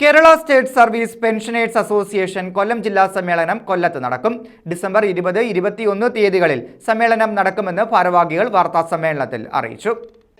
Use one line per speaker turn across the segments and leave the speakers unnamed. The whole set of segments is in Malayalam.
Kerala state service pensioners association Kollam ജില്ലാ സമ്മേളനം കൊല്ലത്ത് നടക്കും. ഡിസംബർ ഇരുപത് ഇരുപത്തിയൊന്ന് തീയതികളിൽ സമ്മേളനം നടക്കുമെന്ന് ഭാരവാഹികൾ വാർത്താ സമ്മേളനത്തിൽ അറിയിച്ചു.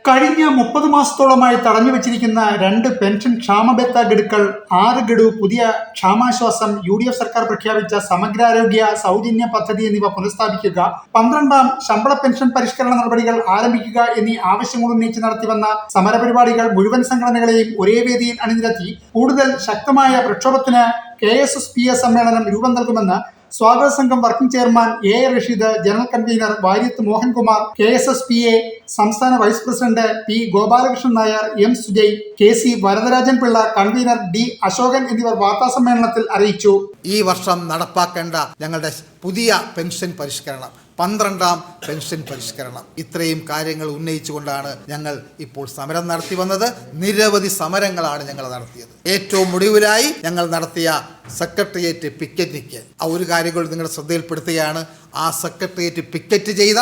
കഴിഞ്ഞ മുപ്പത് മാസത്തോളമായി തടഞ്ഞു വെച്ചിരിക്കുന്ന രണ്ട് പെൻഷൻ ക്ഷാമബത്ത ഗഡുക്കൾ ആറ് ഗഡു പുതിയ ക്ഷാമാശ്വാസം യു ഡി എഫ് സർക്കാർ പ്രഖ്യാപിച്ച സമഗ്രാരോഗ്യ സൗജന്യ പദ്ധതി എന്നിവ പുനഃസ്ഥാപിക്കുക പന്ത്രണ്ടാം ശമ്പള പെൻഷൻ പരിഷ്കരണ നടപടികൾ ആരംഭിക്കുക എന്നീ ആവശ്യങ്ങൾ ഉന്നയിച്ച് നടത്തിവന്ന സമരപരിപാടികൾ മുഴുവൻ സംഘടനകളെയും ഒരേ വേദിയിൽ അണിനിരത്തി. കൂടുതൽ ശക്തമായ പ്രക്ഷോഭത്തിന് K S S P S സമ്മേളനം രൂപം നൽകുമെന്ന് സ്വാഗത സംഘം working chairman A Rasheed general convener Varyath Mohankumar K S S P A സംസ്ഥാന vice president P Gopalakrishnan Nair M Sujay K C Varadarajan Pillai convener D Ashokan എന്നിവർ വാർത്താസമ്മേളനത്തിൽ അറിയിച്ചു.
ഈ വർഷം നടപ്പാക്കേണ്ട ഞങ്ങളുടെ പുതിയ പെൻഷൻ പരിഷ്കരണം. പന്ത്രണ്ടാം പെൻഷൻ പരിഷ്കരണം. ഇത്രയും കാര്യങ്ങൾ ഉന്നയിച്ചുകൊണ്ടാണ് ഞങ്ങൾ ഇപ്പോൾ സമരം നടത്തി വന്നത്. നിരവധി സമരങ്ങളാണ് ഞങ്ങൾ നടത്തിയത്. ഏറ്റവും ഒടുവിലായി ഞങ്ങൾ നടത്തിയ സെക്രട്ടേറിയറ്റ് പിക്കറ്റിക്ക്. ആ ഒരു കാര്യങ്ങൾ നിങ്ങളുടെ ശ്രദ്ധയിൽപ്പെടുത്തുകയാണ്. ആ സെക്രട്ടേറിയറ്റ് പിക്കറ്റ് ചെയ്ത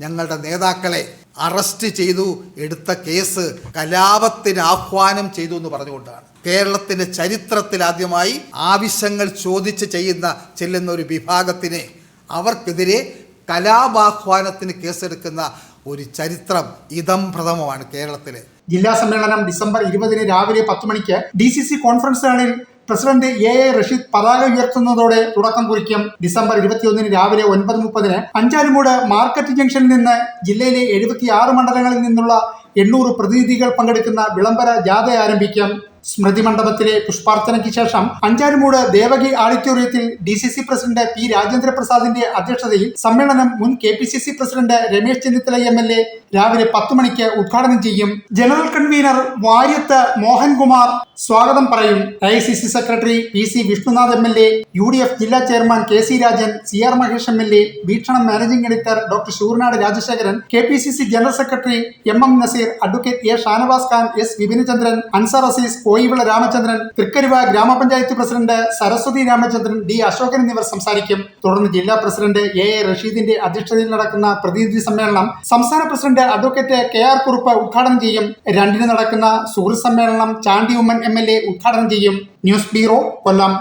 ഞങ്ങളുടെ നേതാക്കളെ അറസ്റ്റ് ചെയ്തു. എടുത്ത കേസ് കലാപത്തിന് ആഹ്വാനം ചെയ്തു എന്ന് പറഞ്ഞുകൊണ്ടാണ്. കേരളത്തിന്റെ ചരിത്രത്തിൽ ആദ്യമായി ആവശ്യങ്ങൾ ചോദിച്ച് ചെയ്യുന്ന ചെല്ലുന്ന ഒരു വിഭാഗത്തിനെ അവർക്കെതിരെ കലാപാഹ്വാനത്തിന് കേസെടുക്കുന്ന ഒരു ചരിത്രം ഇതം പ്രഥമമാണ് കേരളത്തിലെ.
ജില്ലാ സമ്മേളനം ഡിസംബർ ഇരുപതിന് രാവിലെ പത്ത് മണിക്ക് ഡി സി സി കോൺഫറൻസ് ഹാളിൽ പ്രസിഡന്റ് എ എ റഷീദ് പതാക ഉയർത്തുന്നതോടെ തുടക്കം കുറിക്കും. ഡിസംബർ ഇരുപത്തിയൊന്നിന് രാവിലെ ഒൻപത് മുപ്പതിന് അഞ്ചാലുമൂട് മാർക്കറ്റ് ജംഗ്ഷനിൽ നിന്ന് ജില്ലയിലെ എഴുപത്തിയാറ് മണ്ഡലങ്ങളിൽ നിന്നുള്ള എണ്ണൂറ് പ്രതിനിധികൾ പങ്കെടുക്കുന്ന വിളംബര ജാഥ ആരംഭിക്കും. സ്മൃതി മണ്ഡപത്തിലെ പുഷ്പാർച്ചനയ്ക്ക് ശേഷം Anchalumoodu Devaki ആഡിറ്റോറിയത്തിൽ D C C president P Rajendra പ്രസാദിന്റെ അധ്യക്ഷതയിൽ സമ്മേളനം മുൻ K P C C president Ramesh Chennithala M L A രാവിലെ പത്ത് മണിക്ക് ഉദ്ഘാടനം ചെയ്യും. ജനറൽ കൺവീനർ വാര്യത്ത് മോഹൻകുമാർ സ്വാഗതം പറയും. I C C secretary P C Vishnunath M L A U D F ജില്ലാ chairman K C Rajan C R Mahesh M L A Veekshanam managing editor doctor Sooranad Rajasekharan K P C C general secretary M M Naseer advocate A Shanavas Khan S Vipinachandran Ansar Azeez Koyivila Ramachandran Thrikkaruva ഗ്രാമപഞ്ചായത്ത് പ്രസിഡന്റ് സരസ്വതി രാമചന്ദ്രൻ ഡി അശോകൻ എന്നിവർ സംസാരിക്കും. തുടർന്ന് ജില്ലാ പ്രസിഡന്റ് എ എ റഷീദിന്റെ അധ്യക്ഷതയിൽ നടക്കുന്ന പ്രതിനിധി സമ്മേളനം സംസ്ഥാന president advocate K R Kurup ഉദ്ഘാടനം ചെയ്യും. രണ്ടിന് നടക്കുന്ന സുഹൃത്ത് സമ്മേളനം Chandy Oommen M L A ഉദ്ഘാടനം ചെയ്യും. News bureau Kollam.